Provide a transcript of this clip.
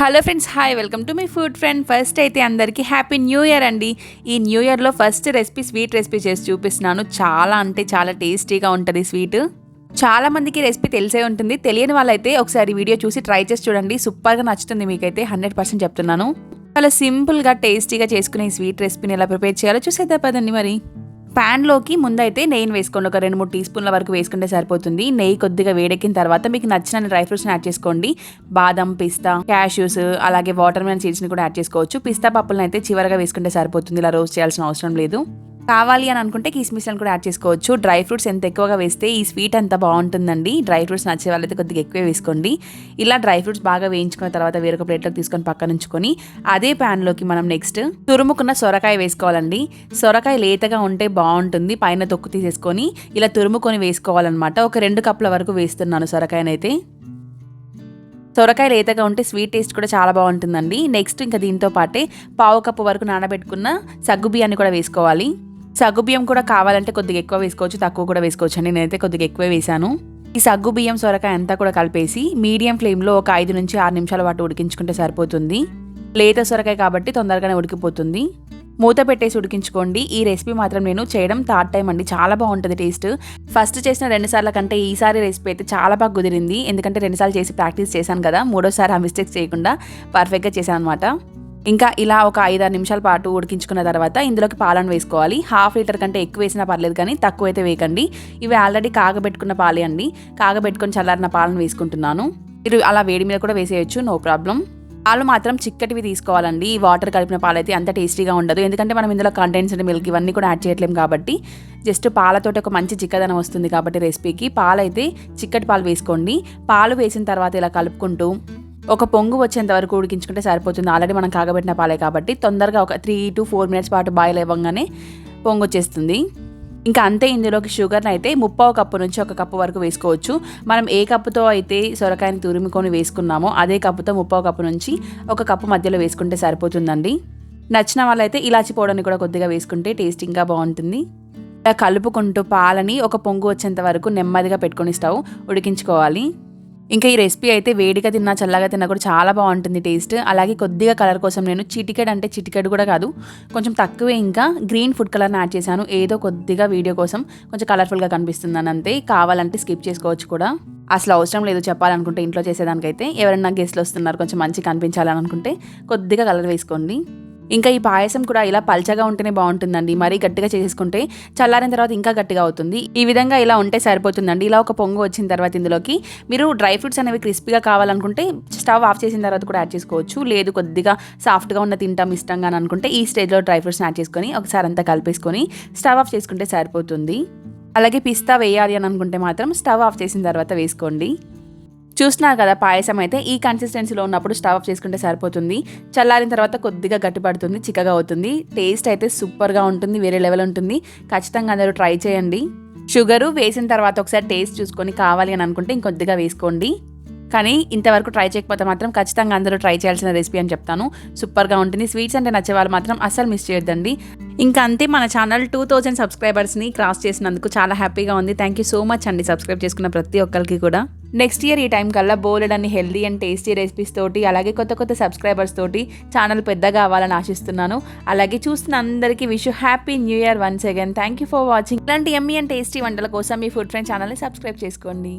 Hello friends hi welcome to me food friend first అయితే అందరికీ happy new year అండి. ఈ న్యూ ఇయర్లో ఫస్ట్ రెసిపీ స్వీట్ రెసిపీ చేసి చూపిస్తున్నాను. చాలా అంటే చాలా టేస్టీగా ఉంటుంది స్వీట్ చాలా మందికి రెసిపీ తెలిసే ఉంటుంది. తెలియని వాళ్ళైతే ఒకసారి వీడియో చూసి ట్రై చేసి చూడండి. సూపర్గా నచ్చుతుంది మీకైతే హండ్రెడ్ పర్సెంట్ చెప్తున్నాను. చాలా సింపుల్గా టేస్టీగా చేసుకునే ఈ స్వీట్ రెసిపీని ఎలా ప్రిపేర్ చేయాలో చూసేద్దా పదండి మరి. ప్యాన్లోకి ముందైతే నెయ్యి వేసుకోండి. ఒక రెండు మూడు టీ స్పూన్ల వరకు వేసుకుంటే సరిపోతుంది. నెయ్యి కొద్దిగా వేడెక్కిన తర్వాత మీకు నచ్చిన డ్రై ఫ్రూట్స్ని యాడ్ చేసుకోండి. బాదం పిస్తా క్యాష్యూస్ అలాగే వాటర్ మెలన్ సీడ్స్ని కూడా యాడ్ చేసుకోవచ్చు. పిస్తా పప్పులను అయితే చివరగా వేసుకుంటే సరిపోతుంది. ఇలా రోస్ట్ చేయాల్సిన అవసరం లేదు. కావాలి అని అనుకుంటే కిస్మిస్లను కూడా యాడ్ చేసుకోవచ్చు. డ్రై ఫ్రూట్స్ ఎంత ఎక్కువగా వేస్తే ఈ స్వీట్ అంత బాగుంటుందండి. డ్రై ఫ్రూట్స్ నచ్చే వాళ్ళైతే కొద్దిగా ఎక్కువే వేసుకోండి. ఇలా డ్రై ఫ్రూట్స్ బాగా వేయించుకున్న తర్వాత వేరొక ప్లేట్లోకి తీసుకొని పక్కన ఉంచుకొని అదే ప్యాన్లోకి మనం నెక్స్ట్ తురుముకున్న సొరకాయ వేసుకోవాలండి. సొరకాయ లేతగా ఉంటే బాగుంటుంది. పైన తొక్కు తీసేసుకొని ఇలా తురుముకొని వేసుకోవాలన్నమాట. ఒక రెండు కప్పుల వరకు వేస్తున్నాను సొరకాయనైతే. సొరకాయ లేతగా ఉంటే స్వీట్ టేస్ట్ కూడా చాలా బాగుంటుందండి. నెక్స్ట్ ఇంకా దీంతో పాటే పావు కప్పు వరకు నానబెట్టుకున్న సగ్గు బియ్యాన్ని కూడా వేసుకోవాలి. సగ్గు బియ్యం కూడా కావాలంటే కొద్దిగా ఎక్కువ వేసుకోవచ్చు తక్కువ కూడా వేసుకోవచ్చు అండి. నేనైతే కొద్దిగా ఎక్కువే వేసాను ఈ సగ్గు బియ్యం సొరకాయ అంతా కూడా కలిపేసి మీడియం ఫ్లేమ్లో ఒక ఐదు నుంచి ఆరు నిమిషాల పాటు ఉడికించుకుంటే సరిపోతుంది. లేత సొరకాయ కాబట్టి తొందరగానే ఉడికిపోతుంది. మూత పెట్టేసి ఉడికించుకోండి. ఈ రెసిపీ మాత్రం నేను చేయడం థర్డ్ టైం అండి. చాలా బాగుంటుంది టేస్ట్. ఫస్ట్ చేసిన రెండు సార్ల కంటే ఈసారి రెసిపీ అయితే చాలా బాగా కుదిరింది. ఎందుకంటే రెండుసార్లు చేసి ప్రాక్టీస్ చేశాను కదా మూడోసారి ఆ మిస్టేక్స్ చేయకుండా పర్ఫెక్ట్గా చేశాను అనమాట ఇంకా ఇలా ఒక ఐదారు నిమిషాల పాటు ఉడికించుకున్న తర్వాత ఇందులోకి పాలను వేసుకోవాలి. హాఫ్ లీటర్ కంటే ఎక్కువ వేసినా పర్లేదు కానీ తక్కువ అయితే వేయకండి. ఇవి ఆల్రెడీ కాగబెట్టుకున్న పాలే అండి. కాగబెట్టుకుని చల్లారిన పాలను వేసుకుంటున్నాను. మీరు అలా వేడి మీద కూడా వేసేయచ్చు నో ప్రాబ్లం. పాలు మాత్రం చిక్కటివి తీసుకోవాలండి. ఈ వాటర్ కలిపిన పాలు అయితే అంత టేస్టీగా ఉండదు. ఎందుకంటే మనం ఇందులో కంటెంట్స్డ్ మిల్క్ ఇవన్నీ కూడా యాడ్ చేయట్లేం కాబట్టి. జస్ట్ పాలతోటి ఒక మంచి చిక్కదనం వస్తుంది కాబట్టి రెసిపీకి పాలు అయితే చిక్కటి పాలు వేసుకోండి. పాలు వేసిన తర్వాత ఇలా కలుపుకుంటూ ఒక పొంగు వచ్చేంత వరకు ఉడికించుకుంటే సరిపోతుంది. ఆల్రెడీ మనం కాగబెట్టిన పాలే కాబట్టి తొందరగా ఒక త్రీ టు ఫోర్ మినిట్స్ పాటు బాయిల్ ఇవ్వగానే పొంగు వచ్చేస్తుంది. ఇంకా అంతే ఇందులోకి షుగర్ని అయితే ముప్పావు కప్పు నుంచి ఒక కప్పు వరకు వేసుకోవచ్చు. మనం ఏ కప్పుతో అయితే సొరకాయని తురుముకొని వేసుకున్నామో అదే కప్పుతో ముప్పావు కప్పు నుంచి ఒక కప్పు మధ్యలో వేసుకుంటే సరిపోతుందండి. నచ్చిన వాళ్ళైతే ఇలాచి పౌడర్ని కూడా కొద్దిగా వేసుకుంటే టేస్ట్ ఇంకా బాగుంటుంది కలుపుకుంటూ పాలని ఒక పొంగు వచ్చేంత వరకు నెమ్మదిగా పెట్టుకొని స్టవ్ ఉడికించుకోవాలి. ఇంకా ఈ రెసిపీ అయితే వేడిగా తిన్నా చల్లగా తిన్నా కూడా చాలా బాగుంటుంది టేస్ట్. అలాగే కొద్దిగా కలర్ కోసం నేను చిటికెడ్ అంటే చిటికెడ్ కూడా కాదు కొంచెం తక్కువే ఇంకా గ్రీన్ ఫుడ్ కలర్ని యాడ్ చేశాను. ఏదో కొద్దిగా వీడియో కోసం కొంచెం కలర్ఫుల్గా కనిపిస్తుందని అంతే. కావాలంటే స్కిప్ చేసుకోవచ్చు కూడా. అసలు అవసరం లేదు చెప్పాలనుకుంటే ఇంట్లో చేసేదానికైతే. ఎవరైనా గెస్ట్లు వస్తున్నారు కొంచెం మంచి కనిపించాలని అనుకుంటే కొద్దిగా కలర్ వేసుకోండి. ఇంకా ఈ పాయసం కూడా ఇలా పల్చగా ఉంటేనే బాగుంటుందండి. మరీ గట్టిగా చేసుకుంటే చల్లారిన తర్వాత ఇంకా గట్టిగా అవుతుంది. ఈ విధంగా ఇలా ఉంటే సరిపోతుందండి. ఇలా ఒక పొంగు వచ్చిన తర్వాత ఇందులోకి మీరు డ్రై ఫ్రూట్స్ అనేవి క్రిస్పీగా కావాలనుకుంటే స్టవ్ ఆఫ్ చేసిన తర్వాత కూడా యాడ్ చేసుకోవచ్చు. లేదు కొద్దిగా సాఫ్ట్గా ఉన్న తింటాం ఇష్టంగా అని అనుకుంటే ఈ స్టేజ్లో డ్రై ఫ్రూట్స్ని యాడ్ చేసుకొని ఒకసారి అంతా కలిపేసుకొని స్టవ్ ఆఫ్ చేసుకుంటే సరిపోతుంది. అలాగే పిస్తా వేయాలి అని అనుకుంటే మాత్రం స్టవ్ ఆఫ్ చేసిన తర్వాత వేసుకోండి. చూస్తున్నారు కదా పాయసం అయితే ఈ కన్సిస్టెన్సీలో ఉన్నప్పుడు స్టవ్ ఆఫ్ చేసుకుంటే సరిపోతుంది. చల్లారిన తర్వాత కొద్దిగా గట్టిపడుతుంది చిక్కగా అవుతుంది. టేస్ట్ అయితే సూపర్గా ఉంటుంది వేరే లెవెల్ ఉంటుంది. ఖచ్చితంగా అందరూ ట్రై చేయండి. షుగరు వేసిన తర్వాత ఒకసారి టేస్ట్ చూసుకొని కావాలి అని అనుకుంటే ఇంకొద్దిగా వేసుకోండి. కానీ ఇంతవరకు ట్రై చేయకపోతే మాత్రం ఖచ్చితంగా అందరూ ట్రై చేయాల్సిన రెసిపీ అని చెప్తాను. సూపర్గా ఉంటుంది. స్వీట్స్ అంటే నచ్చే వాళ్ళు మాత్రం అస్సలు మిస్ చేయొద్దండి. ఇంకా అంతే మన ఛానల్ టూ థౌజండ్ సబ్స్క్రైబర్స్ని క్రాస్ చేసినందుకు చాలా హ్యాపీగా ఉంది. థ్యాంక్ యూ సో మచ్ అండి. సబ్స్క్రైబ్ చేసుకున్న ప్రతి ఒక్కరికి కూడా. నెక్స్ట్ ఇయర్ ఈ టైం కల్లా బోలెడ్ అన్ని హెల్దీ అండ్ టేస్టీ రెసిపీస్ తోటి అలాగే కొత్త కొత్త సబ్స్క్రైబర్స్ తోటి ఛానల్ పెద్దగా అవ్వాలని ఆశిస్తున్నాను. అలాగే చూస్తున్న అందరికీ wish happy new year once again thank you for watching ఇలాంటి ఎమ్మీ అండ్ టేస్టీ వంటల కోసం మీ ఫుడ్ ఫ్రెండ్ ఛానల్ని సబ్స్క్రైబ్ చేసుకోండి.